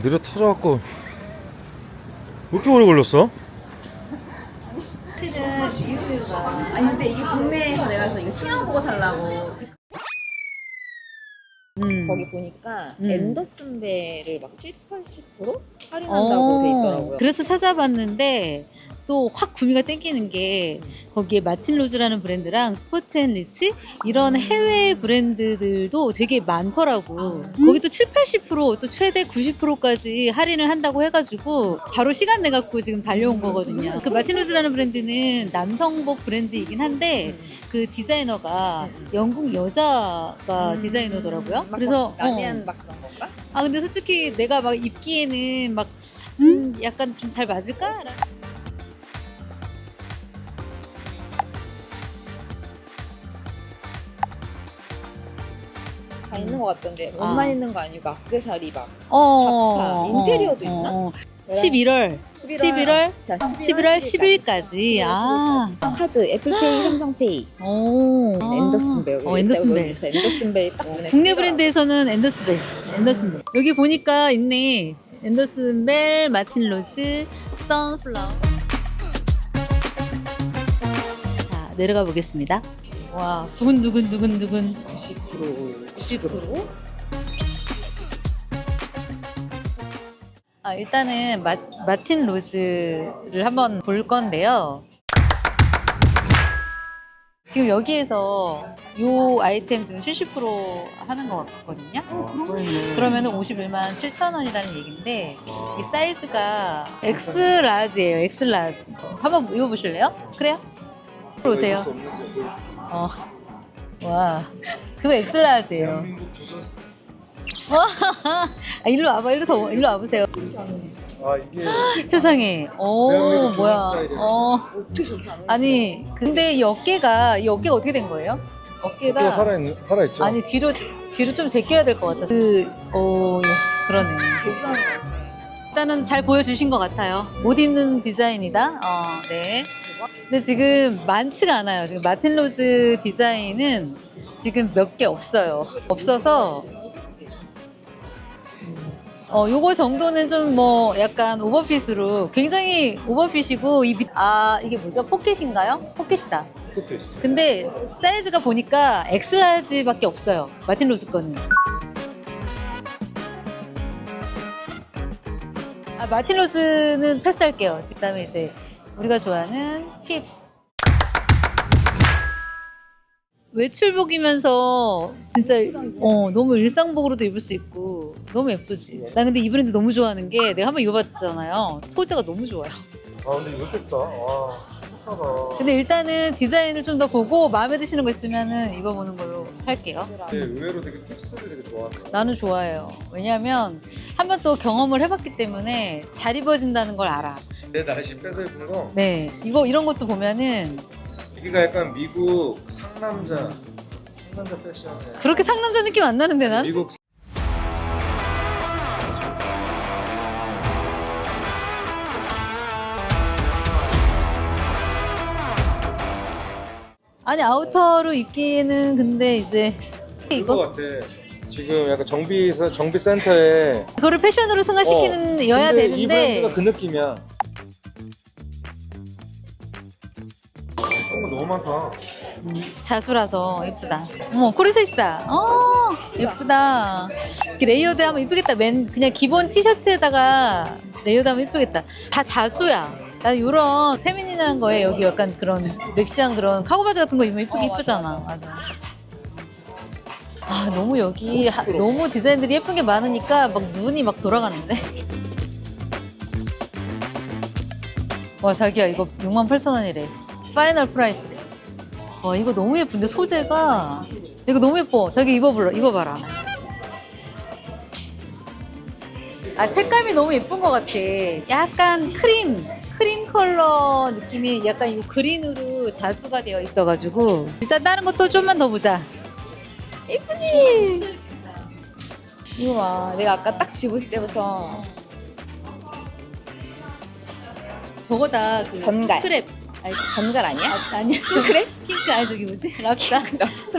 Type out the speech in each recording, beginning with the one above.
아 느려 터져갖고 왜 이렇게 오래 걸렸어? 사실은 이유가 아니 근데 이게 국내에서 내가 그래서 이거 시험 보고 살라고 음. 거기 보니까 음. 앤더슨 벨을 막 7, 80% 할인한다고 돼 있더라고요. 어. 그래서 찾아봤는데 또 확 구미가 땡기는 게 거기에 마틴 로즈라는 브랜드랑 스포츠 앤 리치 이런 해외 브랜드들도 되게 많더라고. 거기 또 7, 80%또 최대 90%까지 할인을 한다고 해가지고 바로 시간 내 갖고 지금 달려온 거거든요. 그 마틴 로즈라는 브랜드는 남성복 브랜드이긴 한데 그 디자이너가 영국 여자가 디자이너더라고요. 막 그래서 어. 막 그런 건가? 아 근데 솔직히 내가 막 입기에는 막 좀 약간 좀 잘 맞을까? 다 있는 것 같던데 아. 옷만 있는 거 아니고 액세서리 막 어, 잡화, 인테리어도 있나? 11월 11월 자, 11월 10일까지 아. 카드 애플페이 삼성페이 오. 앤더슨 벨 어, 앤더슨 벨. 앤더슨 벨 딱 눈에 국내. 브랜드에서는 앤더슨 벨. 앤더슨 벨. 여기 보니까 있네. 앤더슨 벨, 마틴 로즈, 선플라워. 자, 내려가 보겠습니다. 와, 두근두근 두근두근. 90% 90% 아, 일단은 마, 마틴 로즈를 한번 볼 건데요. 지금 여기에서 요 아이템 지금 70% 하는 것 같거든요. 그러면 은 51만 7천 원이라는 얘기인데 이 사이즈가 X 라지예요. X 라지. 한번 입어보실래요? 그래요? 오세요. 어. 와, 그거 X 라지예요. 와, 아, 일로 와봐, 일로 더, 일로 와보세요. 아 이게 세상에. 오, 대한민국 뭐야. 스타일이야. 어, 아니, 근데 이 어깨가, 이 어깨가 어떻게 된 거예요? 어깨가. 어깨가 살아있, 살아있죠? 아니, 뒤로, 뒤로 좀 제껴야 될 것 같아. 그, 오, 예, 그러네. 일단은 잘 보여주신 것 같아요. 못 입는 디자인이다. 어, 네. 근데 지금 많지가 않아요. 지금 마틴 로즈 디자인은 지금 몇 개 없어요. 없어서 어, 요거 정도는 좀 뭐 약간 오버핏으로 굉장히 오버핏이고 이 밑, 아, 이게 뭐죠? 포켓인가요? 포켓이다. 있어 근데 사이즈가 보니까 엑스라지밖에 없어요. 마틴 로즈 거는. 아, 마틴 로즈는 패스할게요. 그다음에 이제 우리가 좋아하는 힙스. 외출복이면서 진짜 어, 너무 일상복으로도 입을 수 있고 너무 예쁘지. 나 근데 이 브랜드 너무 좋아하는 게 내가 한번 입어봤잖아요. 소재가 너무 좋아요. 아 근데 이거 뺐어 와 근데 일단은 디자인을 좀 더 보고 마음에 드시는 거 있으면은 입어보는 걸로 할게요. 근데 의외로 되게 힙스를 되게 좋아한다 나는 좋아해요. 왜냐면 한 번 또 경험을 해봤기 때문에 잘 입어진다는 걸 알아. 내 날씨 빼서 입은 거 네, 이거 이런 것도 보면은 여기가 약간 미국 상남자 상남자 패션에 그렇게 상남자 느낌 안 나는데 난. 미국 아니 아우터로 입기에는 근데 이제 이거 이거 같아 지금 약간 정비 정비 센터에 그거를 패션으로 승화시키는 여야 근데 이 브랜드가 되는데 그 느낌이야 이거 너무 많다 자수라서 예쁘다. 어머 코르셋이다. 어 예쁘다. 이렇게 레이어드 하면 이쁘겠다. 맨 그냥 기본 티셔츠에다가 레이어드 하면 이쁘겠다. 다 자수야. 난 이런 페미닌한 거에 여기 약간 그런 렉시한 그런 카고 바지 같은 거 입으면 이쁘, 이쁘잖아. 맞아. 아 너무 여기 하- 너무 디자인들이 예쁜 게 많으니까 막 눈이 막 돌아가는데. 와 자기야 이거 6만 8천 원이래. 파이널 프라이스. 와 이거 너무 예쁜데 소재가 이거 너무 예뻐. 자기 입어볼라 입어봐라. 아 색감이 너무 예쁜 것 같아. 약간 크림 크림 컬러 느낌이 약간 이 그린으로 자수가 되어 있어가지고 일단 다른 것도 좀만 더 보자. 예쁘지? 이거 봐 내가 아까 딱 집을 때부터 저거다 그 전갈. 크랩 아니, 전갈 아니야? 아, 아니야 킹크랩? 핑크 아니 저기 뭐지 랍스타 랍스타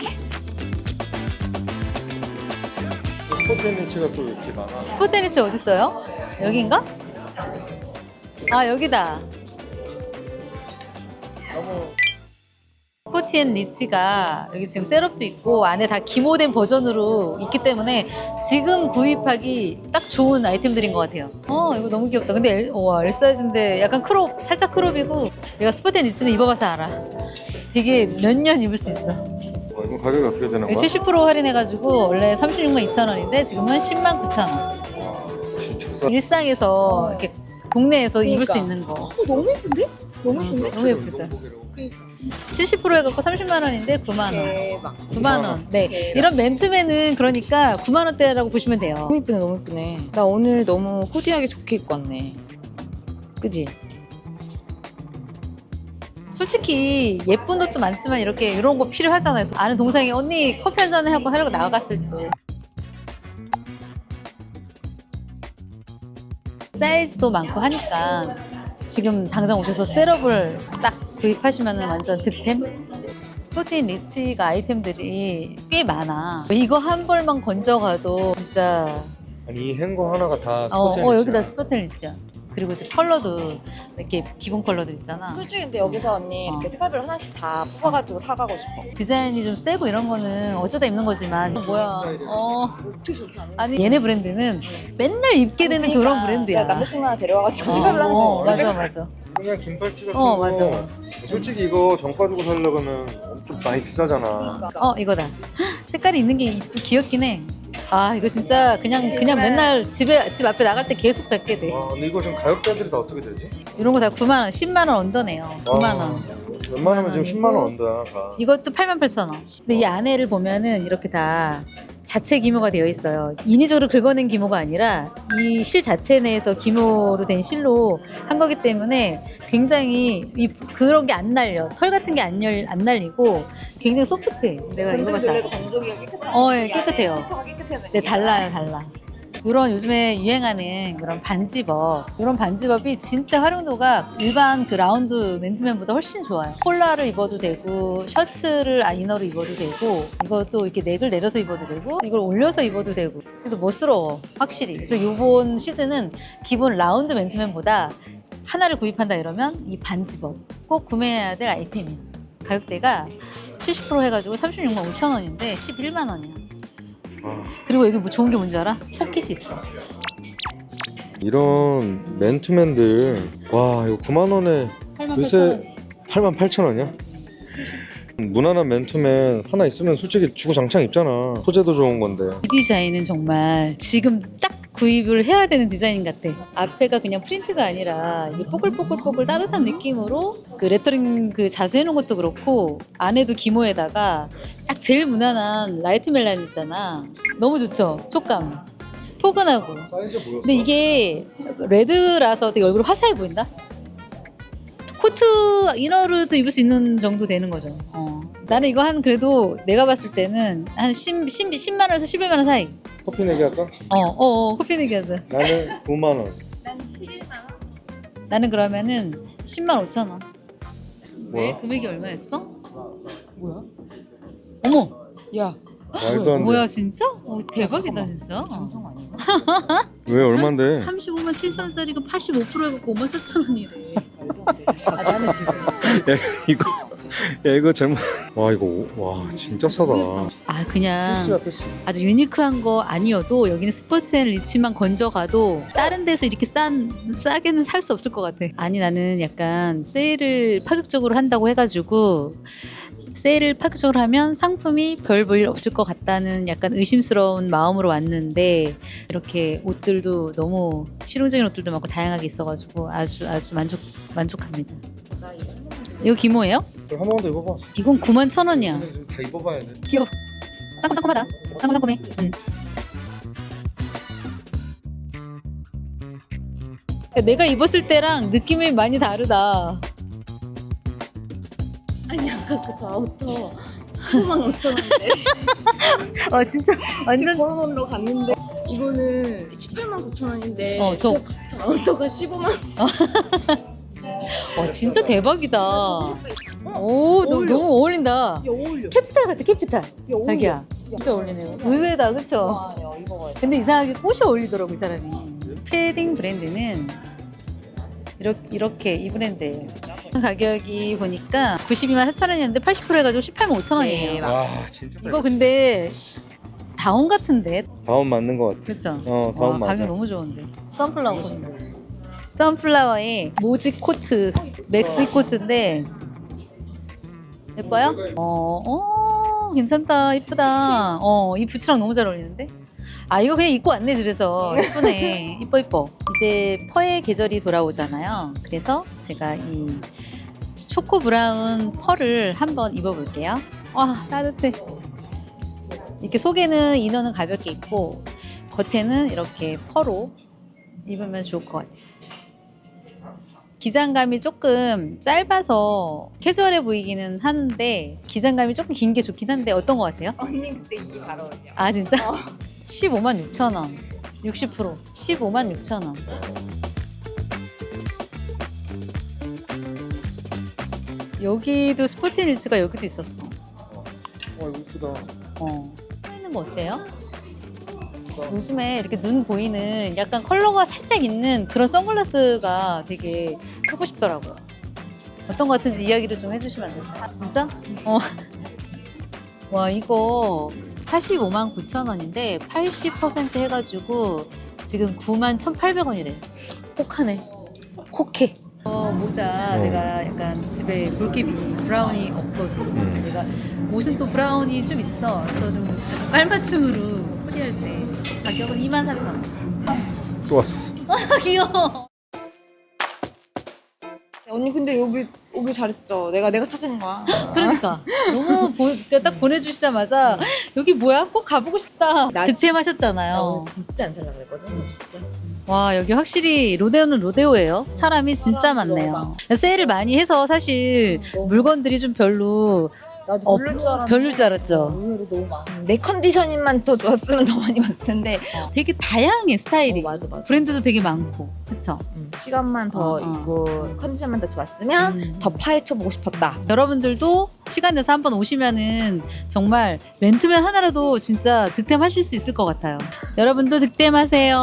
스포테니치가 또 이렇게 많아. 스포테니치 어디 있어요? 여기인가? 아 여기다. 스포티앤 리치가 여기 지금 셋업도 있고 안에 다 기모된 버전으로 있기 때문에 지금 구입하기 딱 좋은 아이템들인 것 같아요. 어 이거 너무 귀엽다. 근데 와 L 사이즈인데 약간 크롭 살짝 크롭이고 내가 스포티앤 리치는 입어봐서 알아. 되게 몇 년 입을 수 있어. 어, 이거 가격이 어떻게 되는 거야? 70% 할인해가지고 원래 36만 2천 원인데 지금은 10만 9천 원. 와, 진짜 싸. 일상에서 이렇게 동네에서 입을 수 그러니까. 있는 거. 어, 너무 예쁜데? 너무 예쁜데? 너무 예쁘죠? 70% 해갖고 30만 원인데 9만 원. 대박. 9만 원. 네. 대박. 이런 맨투맨은 그러니까 9만 원대라고 보시면 돼요. 너무 예쁘네 너무 예쁘네 나 오늘 너무 코디하기 좋게 입고 왔네 그지? 솔직히 예쁜 옷도 많지만 이렇게 이런 거 필요하잖아요. 아는 동생이 언니 커피 한 잔 하고 하려고 나갔을 때. 사이즈도 많고 하니까 지금 당장 오셔서 셋업을 딱 구입하시면 완전 득템? 스포티인 리치가 아이템들이 꽤 많아. 이거 한 벌만 건져가도 진짜 아니 이 행거 하나가 다 어, 스포테니치. 어 여기다 스포티인 리치야. 그리고 이제 컬러도 이렇게 기본 컬러도 있잖아. 솔직히 근데 여기서 언니 어. 이렇게 색깔별 하나씩 다 뽑아가지고 사가고 싶어 디자인이 좀 세고 이런 거는 어쩌다 입는 거지만 뭐야 어 어떻게 저렇게 안 아니 얘네 브랜드는 맨날 입게 되는 그런 브랜드야 남자친구 하나 데려와가지고 어, 색깔별 하나씩 어, 있어. 맞아 맞아 그냥 긴팔티 같은 어, 거. 맞아. 솔직히 이거 정가 주고 살려면 좀 많이 비싸잖아. 어 이거다 헉, 색깔이 있는 게 이쁘 귀엽긴 해 아 이거 진짜 그냥 그냥 맨날 집에 집 앞에 나갈 때 계속 잡게 돼 와, 근데 이거 지금 가격대들이 다 어떻게 되지? 이런 거 다 9만 원 10만 원 언더네요 9만 원 웬만하면 지금 10만 원 언더야 다. 이것도 8만 8천 원. 근데 이 안에를 보면은 이렇게 다 자체 기모가 되어 있어요. 인위적으로 긁어낸 기모가 아니라 이 실 자체 내에서 기모로 된 실로 한 거기 때문에 굉장히 이 그런 게 안 날려. 털 같은 게안안 날리고 굉장히 소프트해. 내가 이거 봤어. 건조기 건조기가 깨끗한 어, 예. 깨끗해요 네, 달라요, 달라. 이런 요즘에 유행하는 그런 반지법 이런 반지법이 진짜 활용도가 일반 그 라운드 맨투맨보다 훨씬 좋아요. 콜라를 입어도 되고 셔츠를 아, 이너로 입어도 되고 이것도 이렇게 넥을 내려서 입어도 되고 이걸 올려서 입어도 되고. 그래서 멋스러워 확실히. 그래서 이번 시즌은 기본 라운드 맨투맨보다 하나를 구입한다 이러면 이 반지법 꼭 구매해야 될 아이템이에요. 가격대가 70% 해가지고 36만 5천 원인데 11만 원이야 아, 그리고 여기 뭐 좋은 게 뭔지 알아? 포켓이 있어. 이런 맨투맨들 와 이거 9만 원에 8만 요새 8만 8천 원이야? 무난한 맨투맨 하나 있으면 솔직히 주고 장창 입잖아. 소재도 좋은 건데. 이 디자인은 정말 지금 딱 구입을 해야 되는 디자인 같아. 앞에가 그냥 프린트가 아니라 이게 뽀글뽀글뽀글 따뜻한 느낌으로 그 레터링 그 자수해놓은 것도 그렇고 안에도 기모에다가 딱 제일 무난한 라이트 멜란 있잖아. 너무 좋죠? 촉감. 포근하고. 사이즈 뭐였어? 근데 이게 레드라서 되게 얼굴 화사해 보인다? 코트 이너로도 입을 수 있는 정도 되는 거죠. 어. 나는 이거 한 그래도 내가 봤을 때는 한 10, 10, 10 만 원에서 11만 원 사이. 커피 내기 할까? 어, 어, 어 커피 내기 하자. 나는 9만 원. 난 11만 원 나는 그러면은 10만 5천 원. 왜? 뭐야? 금액이 얼마였어? 뭐야? 어머! 야 말도 안 돼. 뭐야 진짜? 어, 대박이다 진짜. 정성 아니야? 왜 얼만데? 35만 7천 원짜리가 85% 해갖고 5만 4천 원이래. 아 나는 지금 야 이거 야 이거 잘못. 와 이거 와 진짜 싸다. 아 그냥. 아주 유니크한 거 아니어도 여기는 스포츠 앤 리치만 건져가도 다른 데서 이렇게 싼 싸게는 살 수 없을 것 같아. 아니 나는 약간 세일을 파격적으로 한다고 해가지고 세일을 파격적으로 하면 상품이 별 볼 일 없을 것 같다는 약간 의심스러운 마음으로 왔는데 이렇게 옷들도 너무 실용적인 옷들도 많고 다양하게 있어가지고 아주 아주 만족 만족합니다. 이거 기모예요? 그럼 한번더 입어봐. 이건 9만 천 원이야. 근데 지금 다 입어봐야 돼. 귀여워. 쌍쌍콤하다. 쌍쌍콤해. 응. 내가 입었을 때랑 느낌이 많이 다르다. 아니 아까 그 저부터 15만 5천 원인데 어 진짜 지금 걸어놓으러 갔는데 이거는 18만 9천 원인데 어, 저- 저, 저 아우터가 15만 어 진짜 대박이다. 오 너, 어울려. 너무 어울린다. 야 어울려 캐피탈 같아 캐피탈. 야, 어울려. 자기야. 진짜 어울리네요. 의외다, 그쵸? 좋아요. 입어봐요. 근데 이상하게 꽃이 어울리더라고, 이 사람이. 패딩 브랜드는 이렇게, 이렇게 이 브랜드예요. 가격이 보니까 92만 4천 원이었는데 80% 해가지고 18만 5천 원이에요. 와 진짜. 이거 근데 다운 같은데, 다운 맞는 것 같아. 그쵸? 어 와, 다운 맞아. 가격 너무 좋은데. 선플라워 코트. 선플라워의 모지 코트, 맥스 코트인데 예뻐요? 어, 어, 괜찮다, 이쁘다. 어, 이 부츠랑 너무 잘 어울리는데? 아, 이거 그냥 입고 왔네, 집에서. 이쁘네. 이뻐, 이뻐. 이제 펄의 계절이 돌아오잖아요. 그래서 제가 이 초코 브라운 펄을 한번 입어볼게요. 와, 따뜻해. 이렇게 속에는 이너는 가볍게 입고, 겉에는 이렇게 펄로 입으면 좋을 것 같아요. 기장감이 조금 짧아서 캐주얼해 보이기는 하는데 기장감이 조금 긴 게 좋긴 한데 어떤 것 같아요? 언니 그때 이게 잘 어울려. 아 진짜? 15만 6천 원 60% 15만 6천 원 여기도 스포츠 리츠가 여기도 있었어 와 이쁘다. 어. 서 있는 거 어때요? 요즘에 이렇게 눈 보이는 약간 컬러가 살짝 있는 그런 선글라스가 되게 쓰고 싶더라고요. 어떤 거 같은지 이야기를 좀 해주시면 안 될까요? 진짜? 어. 와, 이거 45만 9천 원인데 80% 해가지고 지금 9만 1,800원이래. 혹하네. 혹해. 어, 모자 어. 내가 약간 집에 물개비 브라운이 없거든. 음. 내가 옷은 또 브라운이 좀 있어. 그래서 좀 깔맞춤으로 코디할 때 가격은 24,000원. 또 왔어. 귀여워. 언니 근데 여기 오길 잘했죠. 내가 내가 찾은 거야. 그러니까 너무 보, 그러니까 딱 보내주시자마자 여기 뭐야? 꼭 가보고 싶다. 나 득템하셨잖아요. 나 오늘 진짜 안 살라 그랬거든. 진짜. 와 여기 확실히 로데오는 로데오예요. 사람이 진짜 사람이 많네요. 세일을 많이 해서 사실 물건들이 좀 별로 나도 어, 별로일 줄 알았는데. 별로일 줄 알았죠. 의외로 너무 많아. 내 컨디션만 더 좋았으면 더 많이 봤을 텐데. 되게 다양해 스타일이. 어, 맞아 맞아. 브랜드도 되게 많고, 그쵸? 음, 시간만 더 어, 어. 있고 컨디션만 더 좋았으면 음. 더 파헤쳐 보고 싶었다. 여러분들도 시간 내서 한번 오시면은 정말 맨투맨 하나라도 진짜 득템하실 수 있을 것 같아요. 여러분도 득템하세요.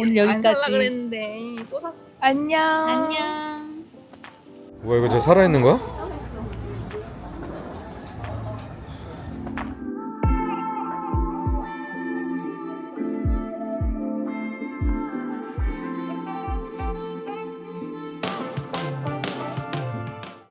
오늘 안 살라 여기까지. 그랬는데 또 샀어. 안녕. 안녕. 뭐야 이거 저 살아 있는 거야?